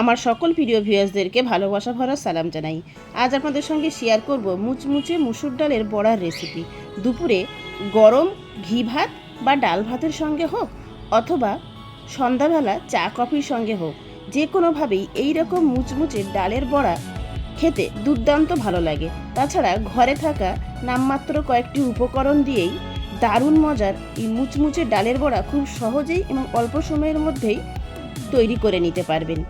আমার সকল প্রিয় ভিউয়ার্সদেরকে ভালোবাসা ভরা সালাম জানাই। আজ আপনাদের সঙ্গে শেয়ার করব মুচমুচে মুসুর ডালের বড়ার রেসিপি দুপুরে গরম ঘি ভাত বা ডাল ভাতের সঙ্গে হোক অথবা সন্ধ্যাবেলা চা কফির সঙ্গে হোক যে কোনোভাবেই এই রকম মুচমুচে ডালের বড়া খেতে দুর্দান্ত ভালো লাগে। তাছাড়া ঘরে থাকা নামমাত্র কয়েকটি উপকরণ দিয়েই দারুণ মজার এই মুচমুচে ডালের বড়া খুব সহজেই এবং অল্প সময়ের মধ্যেই তৈরি করে নিতে পারবেন।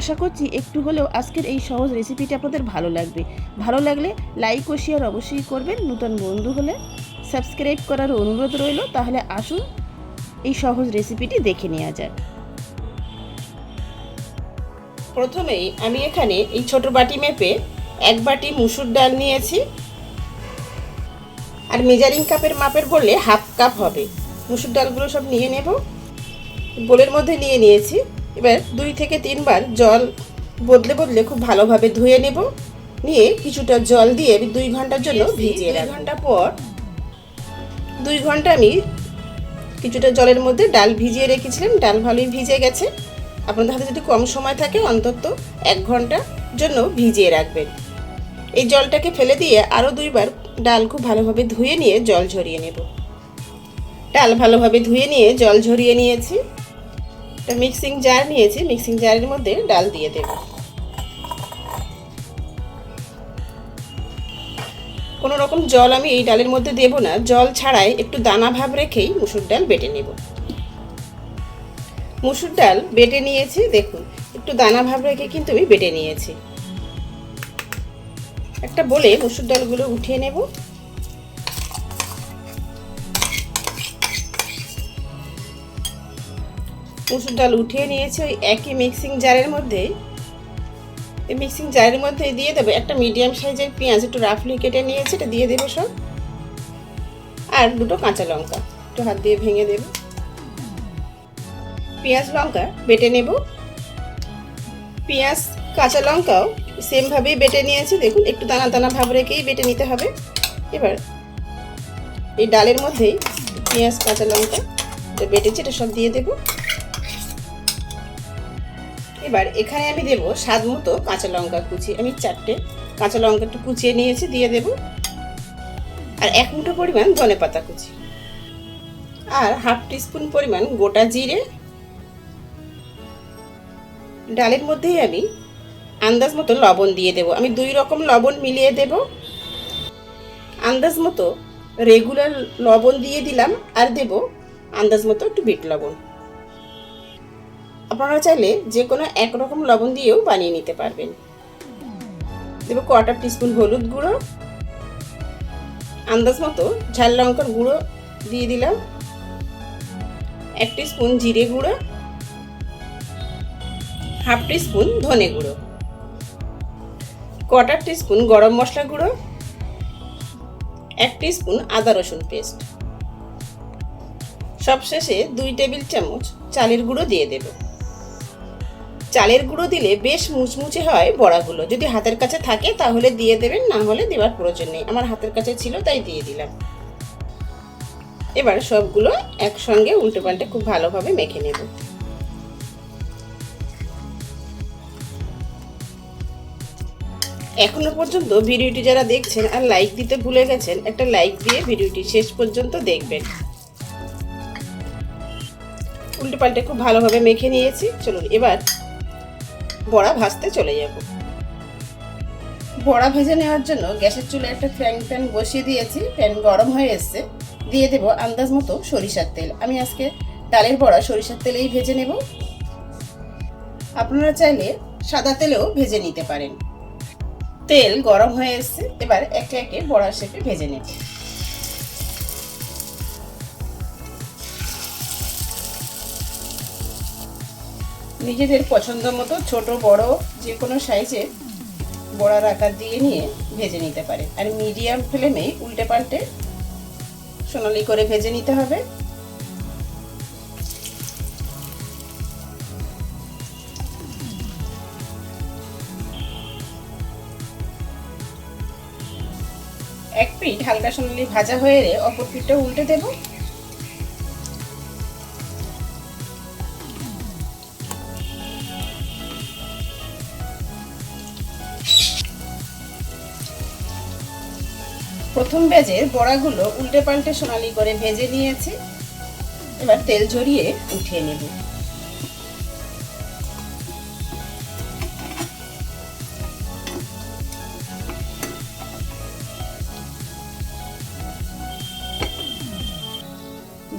আশা করছি একটু হলেও আজকের এই সহজ রেসিপিটি আপনাদের ভালো লাগবে। ভালো লাগলে লাইক ও শেয়ার অবশ্যই করবেন। নতুন বন্ধু হলে সাবস্ক্রাইব করার অনুরোধ রইল। তাহলে আসুন এই সহজ রেসিপিটি দেখে নেওয়া যাক। প্রথমেই আমি এখানে এই ছোট বাটি মেপে এক বাটি মুসুর ডাল নিয়েছি। আর মেজারিং কাপের মাপের বললে হাফ কাপ হবে। মুসুর ডালগুলো সব নিয়ে নেব। বোলের মধ্যে নিয়ে নিয়েছি। এবার দুই থেকে তিনবার জল বদলে বদলে খুব ভালোভাবে ধুয়ে নেব। নিয়ে কিছুটা জল দিয়ে আমি দুই ঘণ্টার জন্য ভিজিয়ে দুই ঘণ্টা পর দুই ঘণ্টা আমি কিছুটা জলের মধ্যে ডাল ভিজিয়ে রেখেছিলাম। ডাল ভালোই ভিজে গেছে। আপনাদের হাতে যদি কম সময় থাকে অন্তত এক ঘণ্টার জন্য ভিজিয়ে রাখবেন। এই জলটাকে ফেলে দিয়ে আরও দুইবার ডাল খুব ভালোভাবে ধুয়ে নিয়ে জল ঝরিয়ে নেব। ডাল ভালোভাবে ধুয়ে নিয়ে জল ঝরিয়ে নিয়েছি। মিক্সিং জার নিয়েছি মিক্সিং জারের মধ্যে ডাল দিয়ে দেব। কোনো রকম জল আমি এই ডালের মধ্যে দেব না। জল ছাড়াই একটু দানা ভাব রেখেই মুসুর ডাল বেটে নেব। মুসুর ডাল বেটে নিয়েছি, দেখুন, একটু দানা ভাব রেখে কিন্তু আমি বেটে নিয়েছি। একটা বলে মুসুর ডালগুলো উঠিয়ে নেব। মুসুর ডাল উঠিয়ে নিয়েছি, ওই একই মিক্সিং জারের মধ্যে। এই মিক্সিং জারের মধ্যে দিয়ে দেবো একটা মিডিয়াম সাইজের পেঁয়াজ, একটু রাফলি কেটে নিয়েছি, এটা দিয়ে দেবো সব। আর দুটো কাঁচা লঙ্কা, একটু হাত দিয়ে ভেঙে দেব। পেঁয়াজ লঙ্কা বেটে নেব। পেঁয়াজ, কাঁচা লঙ্কাও সেমভাবেই বেটে নিয়েছি, দেখুন, একটু দানা দানা ভাব রেখেই বেটে নিতে হবে। এবার এই ডালের মধ্যেই পেঁয়াজ, কাঁচা লঙ্কা বেটেছি, এটা সব দিয়ে দেবো। এবার এখানে আমি দেব স্বাদ মতো কাঁচা লঙ্কা কুচি। আমি চারটে কাঁচা লঙ্কা একটু কুচিয়ে নিয়েছি, দিয়ে দেব। আর এক মুঠো পরিমাণ ধনে পাতা কুচি। আর হাফ টিস্পুন পরিমাণ গোটা জিরে। ডালের মধ্যেই আমি আন্দাজ মতো লবণ দিয়ে দেব। আমি দুই রকম লবণ মিলিয়ে দেব। আন্দাজ মতো রেগুলার লবণ দিয়ে দিলাম, আর দেব আন্দাজ মতো একটু বিট লবণ। আপনারা চাইলে যে কোনো একরকম লবণ দিয়েও বানিয়ে নিতে পারবেন। দেব কোয়ার্টার টিস্পুন হলুদ গুঁড়ো, আন্দাজ মতো ঝাল লঙ্কার গুঁড়ো দিয়ে দিলাম, এক স্পুন জিরে গুঁড়ো, হাফ স্পুন ধনে গুঁড়ো কোয়ার্টার টিস্পুন গরম মশলা গুঁড়ো, এক স্পুন আদা রসুন পেস্ট সবশেষে দুই টেবিল চামচ চালের গুঁড়ো দিয়ে দেব। চালের গুঁড়ো দিলে বেশ মুচমুচে হয় বড়াগুলো। যদি হাতের কাছে থাকে তাহলে দিয়ে দেবেন, না হলে দেওয়ার প্রয়োজন নেই। আমার হাতের কাছে ছিল, তাই দিয়ে দিলাম। এবার সবগুলো একসঙ্গে উল্টে পাল্টে খুব ভালোভাবে মেখে নেব। এখনও পর্যন্ত ভিডিওটি যারা দেখছেন আর লাইক দিতে ভুলে গেছেন, একটা লাইক দিয়ে ভিডিওটি শেষ পর্যন্ত দেখবেন। উল্টে পাল্টে খুব ভালোভাবে মেখে নিয়েছি। চলুন, এবার বড়া ভাজতে চলে যাব। বড়া ভেজে নেওয়ার জন্য গ্যাসের চুলে একটা ফ্রাইং প্যান বসিয়ে দিয়েছি। প্যান গরম হয়ে এসছে। দিয়ে দেব আন্দাজ মতো সরিষার তেল। আমি আজকে ডালের বড়া সরিষার তেলেই ভেজে নেব। আপনারা চাইলে সাদা তেলেও ভেজে নিতে পারেন। তেল গরম হয়ে এসছে। এবার একে একে বড়া শেপে ভেজে নেব। নিজেদের পছন্দ মতো ছোট, বড় যে কোনো সাইজের বড়ার আকার দিয়ে নিয়ে ভেজে নিতে পারে। আর মিডিয়াম ফ্লেমে উল্টে পাল্টে সোনালি করে ভেজে নিতে হবে। এক পিঠ হালকা সোনালি ভাজা হয়ে এলে অপর পিঠটা উল্টে দেবো। প্রথম ব্যাজের বড়াগুলো উল্টে পাল্টে সোনালি করে ভেজে নিয়েছি। এবার তেল ঝরিয়ে উঠিয়ে নেব।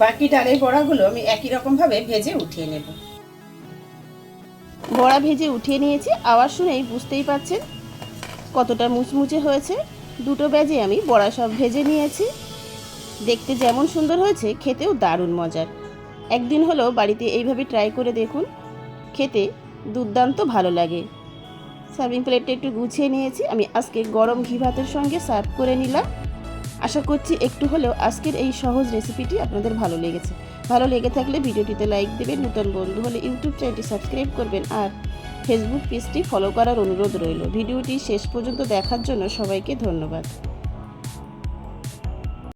বাকি ডালের বড়াগুলো আমি একই রকমভাবে ভেজে উঠিয়ে নেব। বড়া ভেজে উঠিয়ে নিয়েছি। আওয়াজ শুনেই বুঝতেই পারছেন কতটা মুচমুচে হয়েছে। দুটো ব্যাজে আমি বড়া সব ভেজে নিয়েছি। দেখতে যেমন সুন্দর হয়েছে, খেতেও দারুণ মজার। একদিন হলো বাড়িতে এইভাবে ট্রাই করে দেখুন, খেতে দুর্দান্ত ভালো লাগে। সার্ভিং প্লেটটা একটু গুছিয়ে নিয়েছি, আমি আজকে গরম ঘি ভাতের সঙ্গে সার্ভ করে নিলাম। আশা করছি একটু হলেও আজকের এই সহজ রেসিপিটি আপনাদের ভালো লেগেছে। ভালো লেগে থাকলে ভিডিওটিতে লাইক দেবেন, নতুন বন্ধু হলে ইউটিউব চ্যানেলটি সাবস্ক্রাইব করবেন আর ফেসবুক পেজটি ফলো করার অনুরোধ রইল। ভিডিওটি শেষ পর্যন্ত দেখার জন্য সবাইকে ধন্যবাদ।